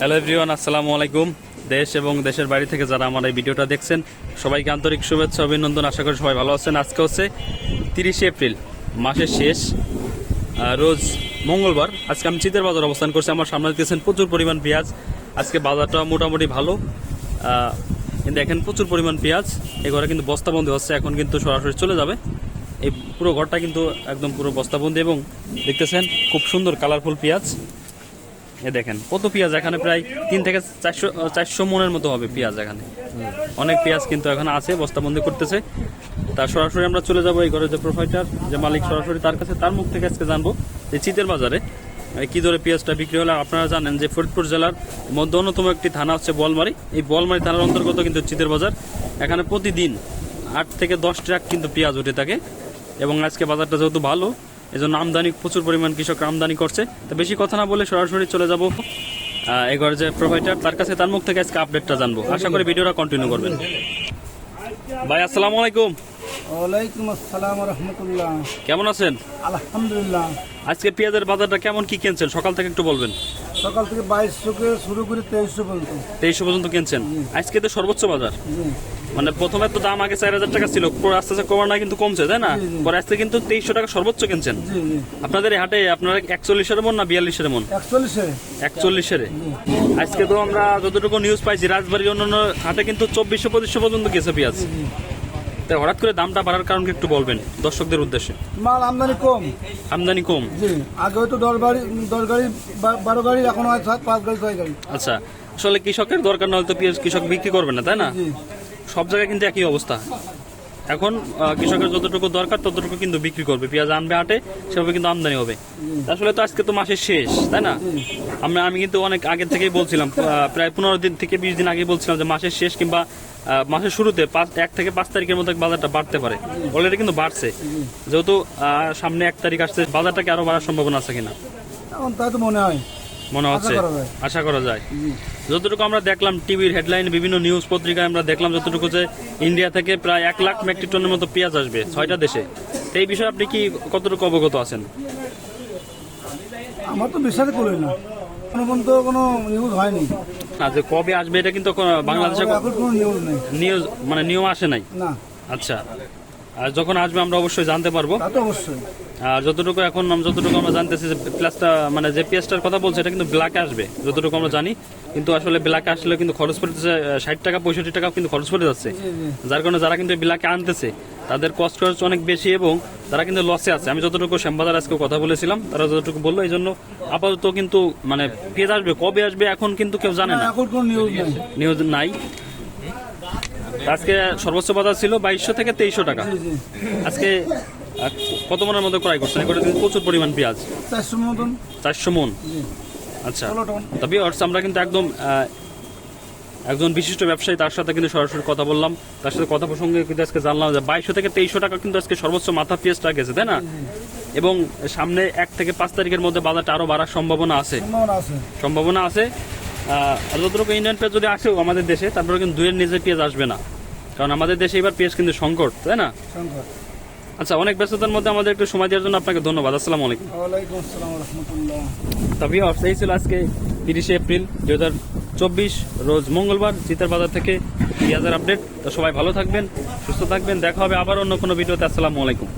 Hello everyone, আসসালামু আলাইকুম। দেশ এবং দেশের বাড়ি থেকে যারা আমার এই ভিডিওটা দেখছেন, সবাইকে আন্তরিক শুভেচ্ছা, অভিনন্দন। আশা করি সবাই ভালো আছেন। আজকে হচ্ছে তিরিশে এপ্রিল, মাসের শেষ রোজ মঙ্গলবার। আজকে আমি চিতের বাজার অবস্থান করছি। আমার সামনে দেখতেছেন প্রচুর পরিমাণ পেঁয়াজ। আজকে বাজারটা মোটামুটি ভালো। কিন্তু দেখেন প্রচুর পরিমাণ পেঁয়াজ। এই ঘরে কিন্তু বস্তাবন্দি হচ্ছে। এখন কিন্তু সরাসরি চলে যাবে। এই পুরো ঘরটা কিন্তু একদম পুরো বস্তাবন্দি এবং দেখতেছেন খুব সুন্দর কালারফুল পেঁয়াজ। এ দেখেন, কত পেঁয়াজ? এখানে প্রায় তিন থেকে চারশো চারশো মনের মতো হবে পেঁয়াজ এখানে। অনেক পেঁয়াজ কিন্তু এখানে আছে, বস্তাবন্দি করতেছে। তার সরাসরি আমরা চলে যাব এই ঘরের যে প্রোভাইডার যে মালিক সরাসরি তার কাছে, তার মুখ থেকে আজকে জানব যে চিতের বাজারে কি দরে পেঁয়াজটা বিক্রি হলে। আপনারা জানেন যে ফরিদপুর জেলার মধ্যে অন্যতম একটি থানা হচ্ছে বলমারি। এই বলমারি থানার অন্তর্গত কিন্তু চিতের বাজার। এখানে প্রতিদিন আট থেকে দশ ট্রাক কিন্তু পেঁয়াজ উঠে থাকে। এবং আজকে বাজারটা যেহেতু ভালো এজন্য আমদানি প্রচুর পরিমাণ কৃষক আমদানি করছে। তো বেশি কথা না বলে সরাসরি চলে যাব। এগার যে প্রোভাইডার তার কাছে তার মুখ থেকে আজকে আপডেটটা জানব। আশা করি ভিডিওটা কন্টিনিউ করবেন। ভাই আসসালামু আলাইকুম। ওয়ালাইকুম আসসালাম রহমতুল্লাহ। কেমন আছেন? আলহামদুলিল্লাহ। আজকে পেঁয়াজের বাজারটা কেমন কি কিনছেন? সকাল থেকে একটু বলবেন। সকাল থেকে বাইশশোকে শুরু করে তেইশশো পর্যন্ত। তেইশশো পর্যন্ত কিনছেন। আজকে তো সর্বোচ্চ বাজার। মানে প্রথমে তো দাম আগে চার হাজার টাকা ছিল পরে আস্তে আস্তে কমার না কিন্তু কমছে তাই না। পরে আজকে কিন্তু তেইশশো টাকা সর্বোচ্চ কিনছেন। আপনাদের এই হাটে আপনারা একচল্লিশের মন না বিয়াল্লিশের মন? একচল্লিশে একচল্লিশের। আজকে তো আমরা যতটুকু নিউজ পাইছি রাজবাড়ির অন্যান্য হাটে কিন্তু চব্বিশশো পঁচিশশো পর্যন্ত গেছে পেঁয়াজ। তাই হঠাৎ করে দামটা বাড়ার কারণ কি একটু বলবেন দর্শকদের উদ্দেশ্যে? মাল আমদানি কম। আমদানি কম? জি আগে হয়তো দশ গাড়ি দশ গাড়ি বারো গাড়ি এখন হয় পাঁচ গাড়ি ছয় গাড়ি। আচ্ছা আসলে কৃষকের দরকার না হলে তো পেঁয়াজ কৃষক বিক্রি করবে না তাই না? সব জায়গায় কিন্তু একই অবস্থা। এখন কৃষকের যতটুকু দরকার, ততটুকু কিন্তু বিক্রি করবে। পেঁয়াজ আনবে হাটে, সেভাবে কিন্তু আমদানি হবে। আসলে তো আজকে তো মাসের শেষ, তাই না? আমরা, আমি কিন্তু অনেক আগে থেকেই বলছিলাম প্রায় পনেরো দিন থেকে বিশ দিন আগে বলছিলাম যে মাসের শেষ কিংবা মাসের শুরুতে পাঁচ, এক থেকে পাঁচ তারিখের মধ্যে বাজারটা বাড়তে পারে। অলরেডি কিন্তু বাড়ছে। যেহেতু সামনে এক তারিখ আসছে, বাজারটাকে আরও বাড়ার সম্ভাবনা আছে কিনা? তাই তো মনে হয়। মনে হচ্ছে? আশা করা যায়। যতটুকু আমরা দেখলাম টিভির হেডলাইন বিভিন্ন নিউজ পত্রিকায় আমরা দেখলাম যতটুকু যে ইন্ডিয়া থেকে প্রায় এক লাখ মেট্রিক টনের মতো পেঁয়াজ আসবে ছয়টা দেশে। এই বিষয়ে আপনি কি কতটুকু অবগত আছেন? আমার তো বিশ্বাস করি না। কোনো পর্যন্ত কোনো নিউজ হয়নি। না যে কবে আসবে এটা কিন্তু বাংলাদেশে কোনো নিউজ নেই। নিউজ মানে নিয়ম আসে নাই। না। আচ্ছা। আর যখন আসবে আমরা অবশ্যই জানতে পারব। অবশ্যই। আর যতটুকু এখন যতটুকু আমরা জানতেছি যে প্লাসটা মানে যে পেঁয়াজটার কথা বলছে এটা কিন্তু ব্ল্যাকে আসবে যতটুকু আমরা জানি। কিন্তু আসলে ব্ল্যাকে আসলে কিন্তু খরচ পড়তেছে ষাট টাকা পঁয়ষট্টি টাকা কিন্তু খরচ পড়ে যাচ্ছে। যার কারণে যারা কিন্তু ব্ল্যাকে আনতেছে তাদের কস্ট খরচ অনেক বেশি এবং তারা কিন্তু লসে আছে। আমি যতটুকু শ্যামবাজার আজকে কথা বলেছিলাম তারা যতটুকু বলল এই জন্য আপাতত কিন্তু মানে পেঁয়াজ আসবে কবে আসবে এখন কিন্তু কেউ জানে না নিউজ নাই। আজকে সর্বোচ্চ বাজার ছিল বাইশশো থেকে তেইশশো টাকা। আজকে কত মনের মধ্যে ক্রয় করছেন? এগুলো কিন্তু প্রচুর পরিমাণ পেঁয়াজ। চারশো মতন। চারশো মন? আচ্ছা। তবে অর্থ আমরা কিন্তু একদম একজন বিশিষ্ট ব্যবসায়ী তার সাথে কিন্তু সরাসরি কথা বললাম। তার সাথে কথা প্রসঙ্গে কিন্তু আজকে জানলাম যে বাইশশো থেকে তেইশশো টাকা কিন্তু আজকে সর্বোচ্চ মাথা পেঁয়াজটা গেছে তাই না? এবং সামনে এক থেকে পাঁচ তারিখের মধ্যে বাজারটা আরও বাড়ার সম্ভাবনা আছে। সম্ভাবনা আছে। যতটুকু ইন্ডিয়ান পেঁয়াজ যদি আসেও আমাদের দেশে তারপরে কিন্তু দুয়ের নিজের পেঁয়াজ আসবে না। কারণ আমাদের দেশে এবার পেঁয়াজ কিন্তু সংকট তাই না? আচ্ছা অনেক ব্যস্ততার মধ্যে আমাদের একটু সময় দেওয়ার জন্য আপনাকে ধন্যবাদ। আসসালাম আলাইকুম। ওয়ালাইকুম আসসালাম রহমতুল্লাহ। তবে এই ছিল আজকে তিরিশে এপ্রিল দু হাজার চব্বিশ রোজ মঙ্গলবার চিতার বাজার থেকে পেঁয়াজের আপডেট। তো সবাই ভালো থাকবেন সুস্থ থাকবেন দেখা হবে আবার অন্য কোনো ভিডিওতে। আসসালামু আলাইকুম।